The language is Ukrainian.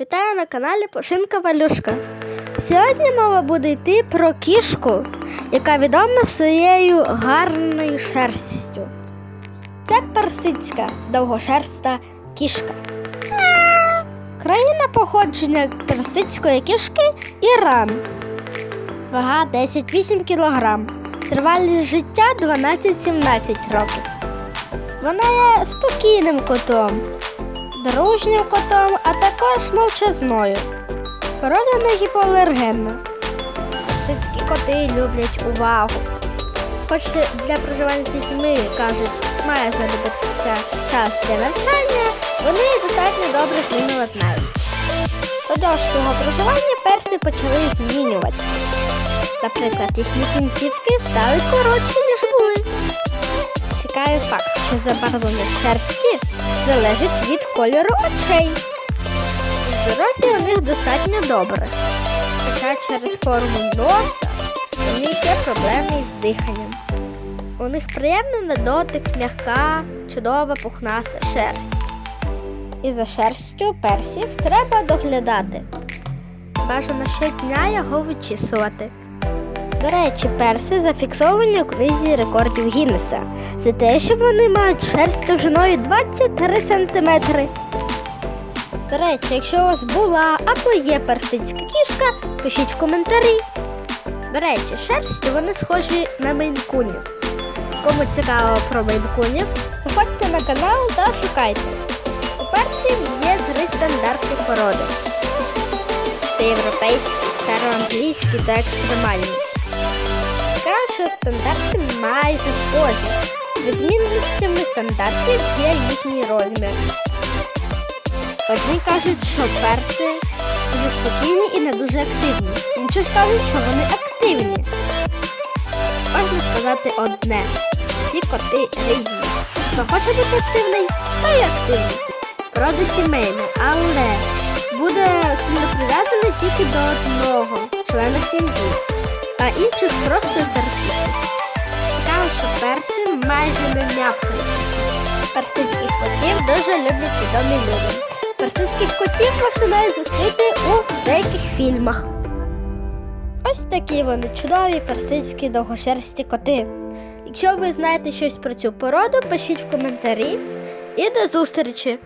Вітаю на каналі Пошинка Валюшка. Сьогодні мова буде йти про кішку, яка відома своєю гарною шерстю. Це персидська довгошерста кішка. Країна походження персидської кішки Іран. Вага 10-8 кг. Тривалість життя 12-17 років. Вона є спокійним котом, дружнім котом, а також мовчазною. Порода не гіпоалергенна. Персидські коти люблять увагу. Хоч для проживання з дітьми, кажуть, має знадобитися час для навчання, вони достатньо добре з ними ладнають. Продовж свого проживання перси почали змінюватися. Наприклад, їхні кінцівки стали коротші, ніж були. Цікавий факт, що забарвлення шерсті залежить від кольору очей. Здоров'я у них достатньо добре, хоча через форму носа у них є проблеми із диханням. У них приємна на дотик, м'яка, чудова пухнаста шерсть. І за шерстю персів треба доглядати. Бажано щодня його вичісувати. До речі, перси зафіксовані у книзі рекордів Гіннеса за те, що вони мають шерсть довжиною 23 см. До речі, якщо у вас була або є персидська кішка, пишіть в коментарі. До речі, шерстю вони схожі на мейнкунів. Кому цікаво про мейнкунів, заходьте на канал та шукайте. У персів є три стандартні породи. Це європейські, староанглійські та екстремальні. Що стандарти майже схожі. Відмінностями стандартів є їхній розмір. Одні кажуть, що перси дуже спокійні і не дуже активні. Інші ж кажуть, що вони активні. Можна сказати одне. Всі коти різні. Хто хоче бути активний, той активний. Роди сімейна, але буде сильно прив'язаний тільки до одного члена сім'ї, а інших просто терпіти. Цікаво, що перси майже не м'явкають. Персидських котів дуже люблять відомі люди. Персидських котів навіть зустріти у деяких фільмах. Ось такі вони чудові персидські довгошерсті коти. Якщо ви знаєте щось про цю породу, пишіть в коментарі і до зустрічі!